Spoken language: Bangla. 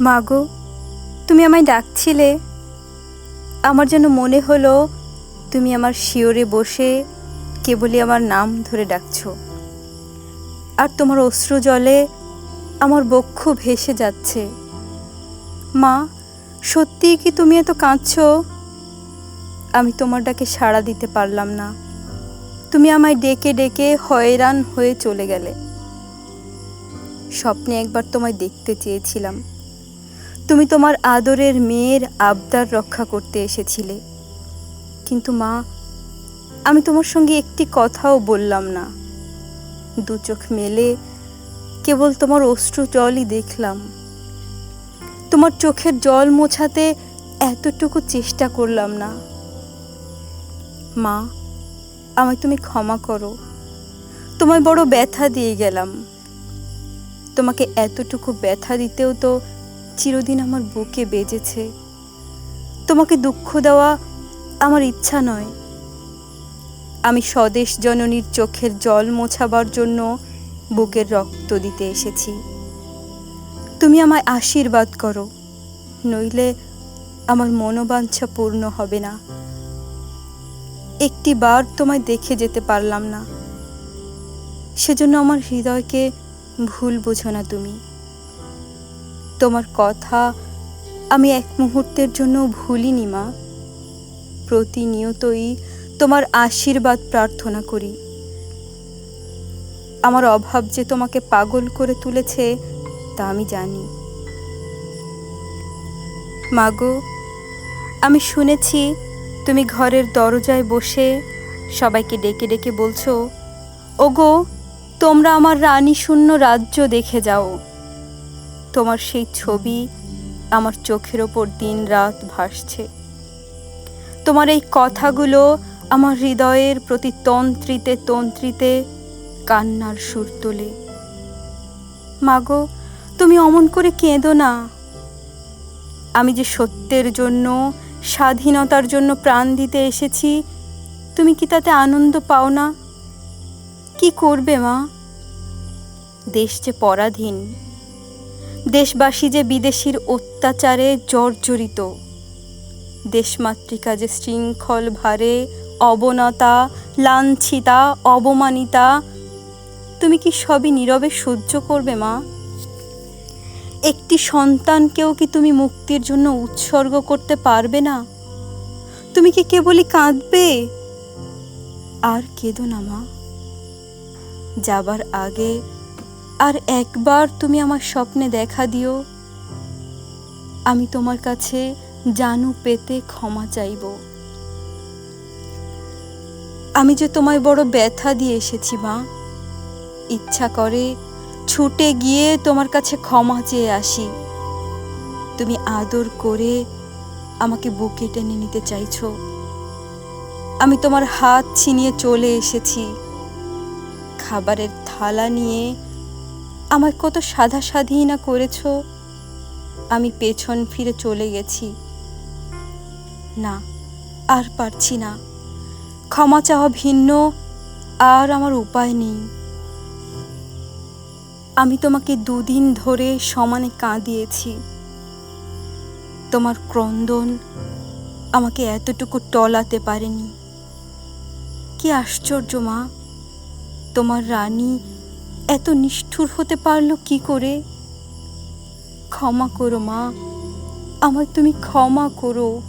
মাগো তুমি আমায় ডাকছিলে। আমার যেন মনে হলো তুমি আমার শিওরে বসে কেবলই আমার নাম ধরে ডাকছো। আর তোমার অশ্রু জলে আমার বক্ষ ভেসে যাচ্ছে। মা, সত্যি কি তুমি এত কাঁদছো? আমি তোমার ডাকে সাড়া দিতে পারলাম না। তুমি আমায় ডেকে ডেকে হয়রান হয়ে চলে গেলে। স্বপ্নে একবার তোমায় দেখতে চেয়েছিলাম। তুমি তোমার আদরের মেয়ের আবদার রক্ষা করতে এসেছিলে। কিন্তু মা, আমি তোমার সঙ্গে একটি কথাও বললাম না। দু চোখ মেলে কেবল তোমার অশ্রু জলই দেখলাম। তোমার চোখের জল মোছাতে এতটুকু চেষ্টা করলাম না। মা, আমায় তুমি ক্ষমা করো। তোমায় বড় ব্যথা দিয়ে গেলাম। তোমাকে এতটুকু ব্যথা দিতেও তো চিরদিন আমার বুকে বেজেছে। তোমাকে দুঃখ দেওয়া আমার ইচ্ছা নয়। আমি স্বদেশ জননীর চোখের জল মোছাবার জন্য বুকের রক্ত দিতে এসেছি। তুমি আমায় আশীর্বাদ করো, নইলে আমার মনোবাঞ্ছা পূর্ণ হবে না। একটি বার তোমায় দেখে যেতে পারলাম না। সেজন্য আমার হৃদয়কে ভুল বোঝো না তুমি। তোমার কথা আমি এক মুহূর্তের জন্য ভুলিনি, মা। প্রতিনিয়তই তোমার আশীর্বাদ প্রার্থনা করি। আমার অভাব যে তোমাকে পাগল করে তুলেছে, তা আমি জানি। মাগো, আমি শুনেছি তুমি ঘরের দরজায় বসে সবাইকে ডেকে ডেকে বলছো, ওগো, তোমরা আমার রানী শূন্য রাজ্য দেখে যাও। তোমার সেই ছবি আমার চোখের ওপর দিন রাত ভাসছে। তোমার এই কথাগুলো আমার হৃদয়ের প্রতি তন্ত্রিতে তন্ত্রিতে কান্নার সুর তোলে। মাগো, তুমি অমন করে কেঁদো না। আমি যে সত্যের জন্য, স্বাধীনতার জন্য প্রাণ দিতে এসেছি, তুমি কি তাতে আনন্দ পাও না? কি করবে মা? দেশ যে পরাধীন। দেশবাসী যে বিদেশির অত্যাচারে জর্জরিত। দেশমাতৃকা যে শৃঙ্খল ভারে, অবনতা, লাঞ্ছিতা, অবমানিতা, তুমি কি সবই নীরবে সহ্য করবে, মা? একটি সন্তানকেও কি তুমি মুক্তির জন্য উৎসর্গ করতে পারবে না? তুমি কি কেবলই কাঁদবে? আর কেঁদো না, মা। যাবার আগে আর একবার তুমি আমার স্বপ্নে দেখা দিও, আমি তোমার কাছে জানু পেতে ক্ষমা চাইব। আমি যে তোমায় বড় ব্যথা দিয়ে এসেছি, মা। ইচ্ছা করে ছুটে গিয়ে তোমার কাছে ক্ষমা চেয়ে আসি। তুমি আদর করে আমাকে বুকে টেনে নিতে চাইছো। আমি তোমার হাত ছিনিয়ে চলে এসেছি। খাবারের থালা নিয়ে আমায় কত সাধা সাধি না করেছ, আমি পেছন ফিরে চলে গেছি। না, আর পারছি না। ক্ষমা চাওয়া ভিন্ন, আর আমার উপায় নেই। আমি তোমাকে দুদিন ধরে সমানে কাঁদিয়েছি। তোমার ক্রন্দন আমাকে এতটুকু টলাতে পারেনি। কি আশ্চর্য মা, তোমার রানী এত নিষ্ঠুর হতে পারল কি করে? ক্ষমা করো মা। আমার তুমি ক্ষমা করো।